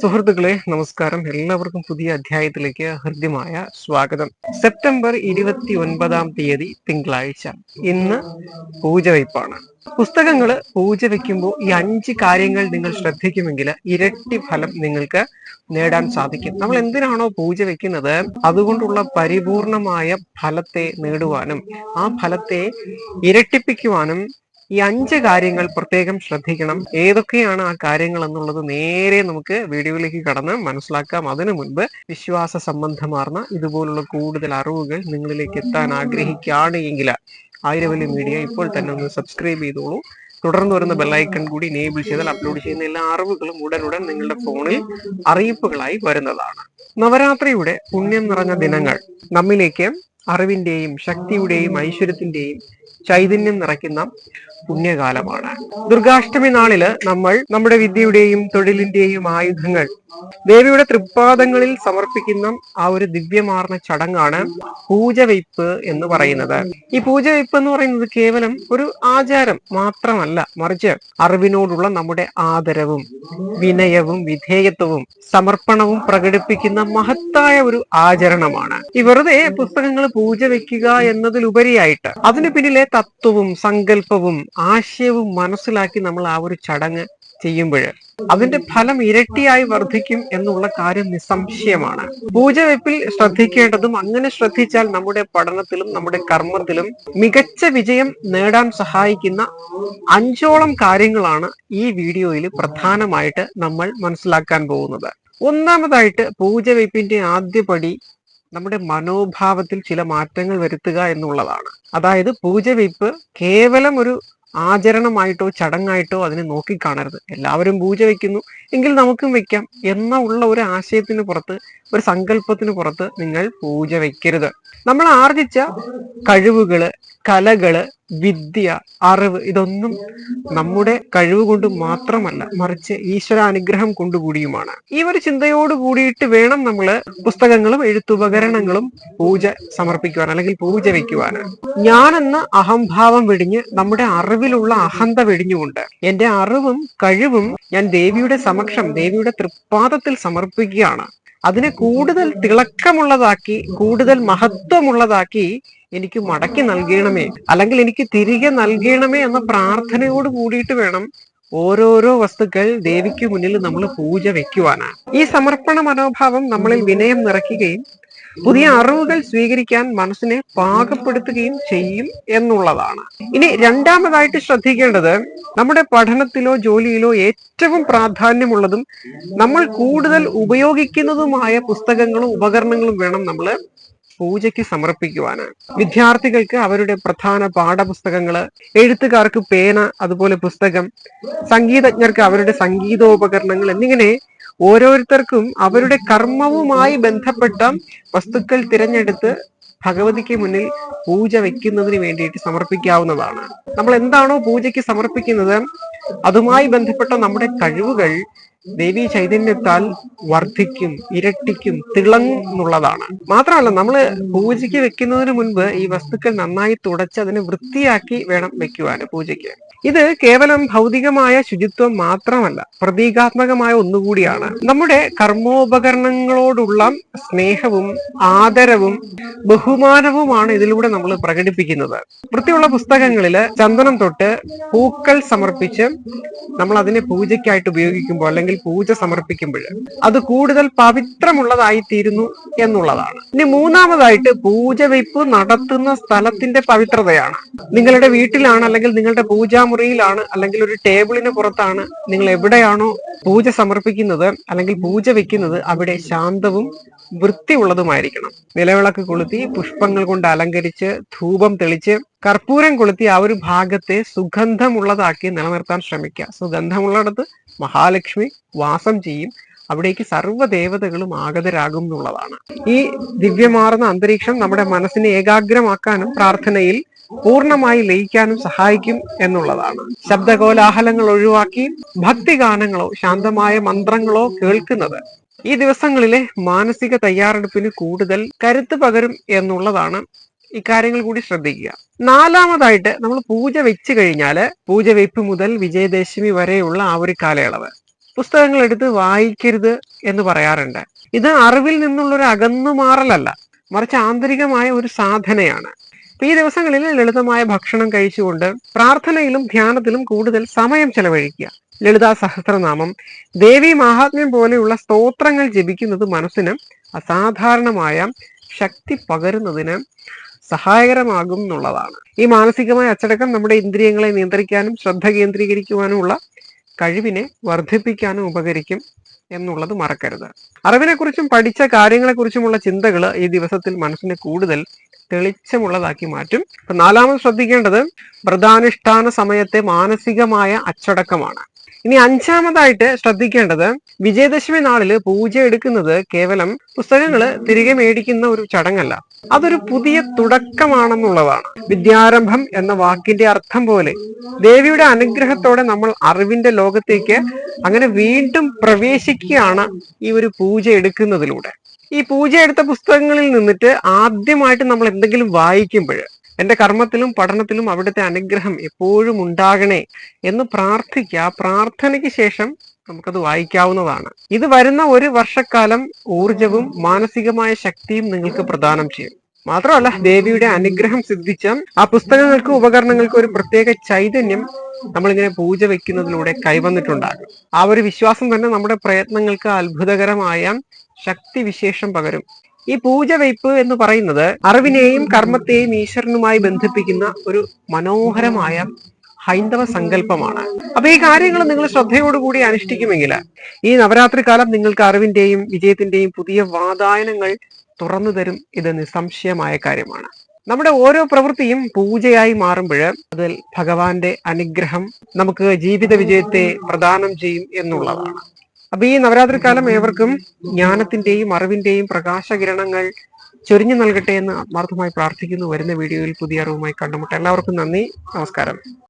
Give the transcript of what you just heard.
സുഹൃത്തുക്കളെ നമസ്കാരം. എല്ലാവർക്കും പുതിയ അധ്യായത്തിലേക്ക് ഹൃദ്യമായ സ്വാഗതം. സെപ്റ്റംബർ ഇരുപത്തി ഒൻപതാം തീയതി തിങ്കളാഴ്ച. ഇന്ന് പൂജ പൂജവയ്പ്പാണ് പുസ്തകങ്ങൾ പൂജ വയ്ക്കുമ്പോൾ ഈ അഞ്ച് കാര്യങ്ങൾ നിങ്ങൾ ശ്രദ്ധിക്കുമെങ്കിൽ ഇരട്ടി ഫലം നിങ്ങൾക്ക് നേടാൻ സാധിക്കും. നമ്മൾ എന്തിനാണോ പൂജ വെക്കുന്നത് അതുകൊണ്ടുള്ള പരിപൂർണമായ ഫലത്തെ നേടുവാനും ആ ഫലത്തെ ഇരട്ടിപ്പിക്കുവാനും ഈ അഞ്ച് കാര്യങ്ങൾ പ്രത്യേകം ശ്രദ്ധിക്കണം. ഏതൊക്കെയാണ് ആ കാര്യങ്ങൾ എന്നുള്ളത് നേരെ നമുക്ക് വീഡിയോയിലേക്ക് കടന്ന് മനസ്സിലാക്കാം. അതിനു മുൻപ് വിശ്വാസ സംബന്ധമാർന്ന ഇതുപോലുള്ള കൂടുതൽ അറിവുകൾ നിങ്ങളിലേക്ക് എത്താൻ ആഗ്രഹിക്കുകയാണ് എങ്കിൽ ആയിരവലി മീഡിയ ഇപ്പോൾ തന്നെ ഒന്ന് സബ്സ്ക്രൈബ് ചെയ്തോളൂ. തുടർന്ന് വരുന്ന ബെല്ലൈക്കൺ കൂടി എനേബിൾ ചെയ്താൽ അപ്ലോഡ് ചെയ്യുന്ന എല്ലാ അറിവുകളും ഉടനുടൻ നിങ്ങളുടെ ഫോണിൽ അറിയിപ്പുകളായി വരുന്നതാണ്. നവരാത്രിയുടെ പുണ്യം നിറഞ്ഞ ദിനങ്ങൾ. നമ്മിലേക്ക് അറിവിന്റെയും ശക്തിയുടെയും ഐശ്വര്യത്തിന്റെയും ചൈതന്യം നിറയ്ക്കുന്ന പുണ്യകാലമാണ്. ദുർഗാഷ്ടമി നാളിൽ നമ്മൾ നമ്മുടെ വിദ്യയുടെയും തൊഴിലിന്റെയും ആയുധങ്ങൾ ദേവിയുടെ തൃപ്പാദങ്ങളിൽ സമർപ്പിക്കുന്ന ആ ഒരു ദിവ്യമാർന്ന ചടങ്ങാണ് പൂജവയ്പ് എന്ന് പറയുന്നത്. ഈ പൂജവയ്പ് എന്ന് പറയുന്നത് കേവലം ഒരു ആചാരം മാത്രമല്ല മറിച്ച് അറിവിനോടുള്ള നമ്മുടെ ആദരവും വിനയവും വിധേയത്വവും സമർപ്പണവും പ്രകടിപ്പിക്കുന്ന മഹത്തായ ഒരു ആചരണമാണ്. ഈ വെറുതെ പുസ്തകങ്ങൾ പൂജ വെക്കുക എന്നതിലുപരിയായിട്ട് അതിന് പിന്നിലെ തത്വവും സങ്കല്പവും ആശയവും മനസ്സിലാക്കി നമ്മൾ ആ ഒരു ചടങ്ങ് ചെയ്യുമ്പോൾ അതിന്റെ ഫലം ഇരട്ടിയായി വർദ്ധിക്കും എന്നുള്ള കാര്യം നിസ്സംശയമാണ്. പൂജവെപ്പിൽ ശ്രദ്ധിക്കേണ്ടതും അങ്ങനെ ശ്രദ്ധിച്ചാൽ നമ്മുടെ പഠനത്തിലും നമ്മുടെ കർമ്മത്തിലും മികച്ച വിജയം നേടാൻ സഹായിക്കുന്ന അഞ്ചോളം കാര്യങ്ങളാണ് ഈ വീഡിയോയിൽ പ്രധാനമായിട്ട് നമ്മൾ മനസ്സിലാക്കാൻ പോകുന്നത്. ഒന്നാമതായിട്ട് പൂജവെപ്പിന്റെ ആദ്യപടി നമ്മുടെ മനോഭാവത്തിൽ ചില മാറ്റങ്ങൾ വരുത്തുക എന്നുള്ളതാണ്. അതായത് പൂജ പൂജവെപ്പ് കേവലം ഒരു ആചരണമായിട്ടോ ചടങ്ങായിട്ടോ അതിനെ നോക്കിക്കാണരുത്. എല്ലാവരും പൂജ വയ്ക്കുന്നു എങ്കിൽ നമുക്കും വെക്കാം എന്ന ഉള്ള ഒരു ആശയത്തിന് പുറത്ത് ഒരു സങ്കല്പത്തിന് പുറത്ത് നിങ്ങൾ പൂജ വെക്കരുത് നമ്മൾ ആർജിച്ച കഴിവുകൾ കലകൾ വിദ്യ അറിവ് ഇതൊന്നും നമ്മുടെ കഴിവ് കൊണ്ട് മാത്രമല്ല മറിച്ച് ഈശ്വര അനുഗ്രഹം കൊണ്ടുകൂടിയുമാണ് ഈ ഒരു ചിന്തയോട് കൂടിയിട്ട് വേണം നമ്മൾ പുസ്തകങ്ങളും എഴുത്തുപകരണങ്ങളും പൂജ സമർപ്പിക്കുവാൻ അല്ലെങ്കിൽ പൂജ വയ്ക്കുവാൻ ഞാനെന്ന അഹംഭാവം വെടിഞ്ഞ് നമ്മുടെ അറിവിലുള്ള അഹന്ത വെടിഞ്ഞുകൊണ്ട് എന്റെ അറിവും കഴിവും ഞാൻ ദേവിയുടെ സമക്ഷം ദേവിയുടെ തൃപ്പാദത്തിൽ സമർപ്പിക്കുകയാണ്. അതിനെ കൂടുതൽ തിളക്കമുള്ളതാക്കി കൂടുതൽ മഹത്വമുള്ളതാക്കി എനിക്ക് മടക്കി നൽകണമേ. അല്ലെങ്കിൽ എനിക്ക് തിരികെ നൽകണമേ എന്ന പ്രാർത്ഥനയോട് കൂടിയിട്ട് വേണം ഓരോരോ വസ്തുക്കൾ ദേവിക്ക് മുന്നിൽ നമ്മൾ പൂജ വെക്കുവാനാണ്. ഈ സമർപ്പണ മനോഭാവം നമ്മളിൽ വിനയം നിറയ്ക്കുകയും പുതിയ അറിവുകൾ സ്വീകരിക്കാൻ മനസ്സിനെ പാകപ്പെടുത്തുകയും ചെയ്യും എന്നുള്ളതാണ്. ഇനി രണ്ടാമതായിട്ട് ശ്രദ്ധിക്കേണ്ടത് നമ്മുടെ പഠനത്തിലോ ജോലിയിലോ ഏറ്റവും പ്രാധാന്യമുള്ളതും നമ്മൾ കൂടുതൽ ഉപയോഗിക്കുന്നതുമായ പുസ്തകങ്ങളും ഉപകരണങ്ങളും വേണം നമ്മൾ പൂജയ്ക്ക് സമർപ്പിക്കുവാന്. വിദ്യാർത്ഥികൾക്ക് അവരുടെ പ്രധാന പാഠപുസ്തകങ്ങൾ എഴുത്തുകാർക്ക് പേന അതുപോലെ പുസ്തകം സംഗീതജ്ഞർക്ക് അവരുടെ സംഗീതോപകരണങ്ങൾ എന്നിങ്ങനെ ഓരോരുത്തർക്കും അവരുടെ കർമ്മവുമായി ബന്ധപ്പെട്ട വസ്തുക്കൾ തിരഞ്ഞെടുത്ത് ഭഗവതിക്ക് മുന്നിൽ പൂജ വെക്കുന്നതിന് വേണ്ടിയിട്ട് സമർപ്പിക്കാവുന്നതാണ്. നമ്മൾ എന്താണോ പൂജയ്ക്ക് സമർപ്പിക്കുന്നത് അതുമായി ബന്ധപ്പെട്ട നമ്മുടെ കഴിവുകൾ ദേവി ചൈതന്യത്താൽ വർദ്ധിക്കും ഇരട്ടിക്കും തിളങ്ങുന്നുള്ളതാണ് മാത്രമല്ല നമ്മൾ പൂജയ്ക്ക് വെക്കുന്നതിന് മുൻപ് ഈ വസ്തുക്കൾ നന്നായി തുടച്ച് അതിനെ വൃത്തിയാക്കി വേണം വെക്കുവാൻ പൂജയ്ക്ക്. ഇത് കേവലം ഭൗതികമായ ശുചിത്വം മാത്രമല്ല പ്രതീകാത്മകമായ ഒന്നുകൂടിയാണ്. നമ്മുടെ കർമ്മോപകരണങ്ങളോടുള്ള സ്നേഹവും ആദരവും ബഹുമാനവുമാണ് ഇതിലൂടെ നമ്മൾ പ്രകടിപ്പിക്കുന്നത്. വൃത്തിയുള്ള പുസ്തകങ്ങളിൽ ചന്ദനം തൊട്ട് പൂക്കൾ സമർപ്പിച്ച് നമ്മൾ അതിനെ പൂജയ്ക്കായിട്ട് ഉപയോഗിക്കുമ്പോൾ അല്ലെങ്കിൽ പൂജ സമർപ്പിക്കുമ്പോൾ അത് കൂടുതൽ പവിത്രമുള്ളതായി തീരുന്നു എന്നുള്ളതാണ്. ഇനി മൂന്നാമതായിട്ട് പൂജ വെയ്പ് നടത്തുന്ന സ്ഥലത്തിന്റെ പവിത്രതയാണ്. നിങ്ങളുടെ വീട്ടിലാണ് അല്ലെങ്കിൽ നിങ്ങളുടെ പൂജാമുറിയിലാണ് അല്ലെങ്കിൽ ഒരു ടേബിളിന് പുറത്താണ് നിങ്ങൾ എവിടെയാണോ പൂജ സമർപ്പിക്കുന്നത് അല്ലെങ്കിൽ പൂജ വെക്കുന്നത് അവിടെ ശാന്തവും വൃത്തിയുള്ളതുമായിരിക്കണം. നിലവിളക്ക് കൊളുത്തി പുഷ്പങ്ങൾ കൊണ്ട് അലങ്കരിച്ച് ധൂപം തെളിച്ച് കർപ്പൂരം കൊളുത്തി ആ ഒരു ഭാഗത്തെ സുഗന്ധമുള്ളതാക്കി നിലനിർത്താൻ ശ്രമിക്കുക. സുഗന്ധമുള്ളിടത്ത് മഹാലക്ഷ്മി വാസം ചെയ്യും. അവിടേക്ക് സർവ ദേവതകളും ആഗതരാകും എന്നുള്ളതാണ്. ഈ ദിവ്യമാർന്ന അന്തരീക്ഷം നമ്മുടെ മനസ്സിനെ ഏകാഗ്രമാക്കാനും പ്രാർത്ഥനയിൽ പൂർണമായി ലയിക്കാനും സഹായിക്കും എന്നുള്ളതാണ്. ശബ്ദകോലാഹലങ്ങൾ ഒഴിവാക്കി ഭക്തിഗാനങ്ങളോ ശാന്തമായ മന്ത്രങ്ങളോ കേൾക്കുന്നത് ഈ ദിവസങ്ങളിലെ മാനസിക തയ്യാറെടുപ്പിന് കൂടുതൽ കരുത്ത് പകരും എന്നുള്ളതാണ് ഇക്കാര്യങ്ങൾ കൂടി ശ്രദ്ധിക്കുക. നാലാമതായിട്ട് നമ്മൾ പൂജ വെച്ച് കഴിഞ്ഞാൽ പൂജ വെപ്പ് മുതൽ വിജയദശമി വരെയുള്ള ആ ഒരു കാലയളവ്. പുസ്തകങ്ങൾ എടുത്ത് വായിക്കരുത് എന്ന് പറയാറുണ്ട്. ഇത് അറിവിൽ നിന്നുള്ള നിന്നുള്ളൊരു അകന്നുമാറലല്ല മറിച്ച് ആന്തരികമായ ഒരു സാധനയാണ്. ഈ ദിവസങ്ങളിൽ ലളിതമായ ഭക്ഷണം കഴിച്ചുകൊണ്ട് പ്രാർത്ഥനയിലും ധ്യാനത്തിലും കൂടുതൽ സമയം ചെലവഴിക്കുക. ലളിതാ സഹസ്രനാമം. ദേവി മഹാത്മ്യം പോലെയുള്ള സ്തോത്രങ്ങൾ ജപിക്കുന്നത് മനസ്സിന് അസാധാരണമായ ശക്തി പകരുന്നതിന് സഹായകരമാകും എന്നുള്ളതാണ് ഈ മാനസികമായ അച്ചടക്കം നമ്മുടെ ഇന്ദ്രിയങ്ങളെ നിയന്ത്രിക്കാനും ശ്രദ്ധ കേന്ദ്രീകരിക്കുവാനുമുള്ള കഴിവിനെ വർദ്ധിപ്പിക്കാനും ഉപകരിക്കും എന്നുള്ളത് മറക്കരുത്. അറിവിനെക്കുറിച്ചും പഠിച്ച കാര്യങ്ങളെക്കുറിച്ചുമുള്ള ചിന്തകൾ ഈ ദിവസത്തിൽ മനസ്സിനെ കൂടുതൽ തെളിച്ചമുള്ളതാക്കി മാറ്റും. നാലാമത് ശ്രദ്ധിക്കേണ്ടത് വ്രതാനുഷ്ഠാന സമയത്തെ മാനസികമായ അച്ചടക്കമാണ്. ഇനി അഞ്ചാമതായിട്ട് ശ്രദ്ധിക്കേണ്ടത് വിജയദശമി നാളിൽ പൂജ എടുക്കുന്നത് കേവലം പുസ്തകങ്ങൾ തിരികെ മേടിക്കുന്ന ഒരു ചടങ്ങല്ല. അതൊരു പുതിയ തുടക്കമാണെന്നുള്ളതാണ്. വിദ്യാരംഭം എന്ന വാക്കിന്റെ അർത്ഥം പോലെ. ദേവിയുടെ അനുഗ്രഹത്തോടെ നമ്മൾ അറിവിന്റെ ലോകത്തേക്ക് അങ്ങനെ വീണ്ടും പ്രവേശിക്കുകയാണ് ഈ ഒരു പൂജ എടുക്കുന്നതിലൂടെ. ഈ പൂജ എടുത്ത പുസ്തകങ്ങളിൽ നിന്നിട്ട് ആദ്യമായിട്ട് നമ്മൾ എന്തെങ്കിലും വായിക്കുമ്പോൾ എന്റെ കർമ്മത്തിലും പഠനത്തിലും അവിടുത്തെ അനുഗ്രഹം എപ്പോഴും ഉണ്ടാകണേ എന്ന് പ്രാർത്ഥിക്കുക. പ്രാർത്ഥനയ്ക്ക് ശേഷം നമുക്കത് വായിക്കാവുന്നതാണ്. ഇത് വരുന്ന ഒരു വർഷക്കാലം ഊർജവും മാനസികമായ ശക്തിയും നിങ്ങൾക്ക് പ്രദാനം ചെയ്യും. മാത്രമല്ല ദേവിയുടെ അനുഗ്രഹം സിദ്ധിച്ച ആ പുസ്തകങ്ങൾക്കും ഉപകരണങ്ങൾക്കും ഒരു പ്രത്യേക ചൈതന്യം നമ്മളിങ്ങനെ പൂജ വെക്കുന്നതിലൂടെ കൈവന്നിട്ടുണ്ടാകും. ആ ഒരു വിശ്വാസം തന്നെ നമ്മുടെ പ്രയത്നങ്ങൾക്ക് അത്ഭുതകരമായ ശക്തി വിശേഷം പകരും. ഈ പൂജ വയ്പ് എന്ന് പറയുന്നത് അറിവിനെയും കർമ്മത്തെയും ഈശ്വരനുമായി ബന്ധിപ്പിക്കുന്ന ഒരു മനോഹരമായ ഹൈന്ദവ സങ്കല്പമാണ്. അപ്പൊ ഈ കാര്യങ്ങൾ നിങ്ങൾ ശ്രദ്ധയോടുകൂടി അനുഷ്ഠിക്കുമെങ്കിൽ ഈ നവരാത്രി കാലം നിങ്ങൾക്ക് അറിവിന്റെയും വിജയത്തിന്റെയും പുതിയ വാതായനങ്ങൾ തുറന്നു തരും ഇത് നിസ്സംശയമായ കാര്യമാണ്. നമ്മുടെ ഓരോ പ്രവൃത്തിയും പൂജയായി മാറുമ്പോൾ അതിൽ ഭഗവാന്റെ അനുഗ്രഹം നമുക്ക് ജീവിത വിജയത്തെ പ്രദാനം ചെയ്യും എന്നുള്ളതാണ്. അപ്പൊ ഈ നവരാത്രി കാലം ഏവർക്കും ജ്ഞാനത്തിന്റെയും അറിവിന്റെയും പ്രകാശകിരണങ്ങൾ ചൊരിഞ്ഞു നൽകട്ടെ എന്ന് ആത്മാർത്ഥമായി പ്രാർത്ഥിക്കുന്നു. വരുന്ന വീഡിയോയിൽ പുതിയ അറിവുമായി കണ്ടുമുട്ട. എല്ലാവർക്കും നന്ദി. നമസ്കാരം.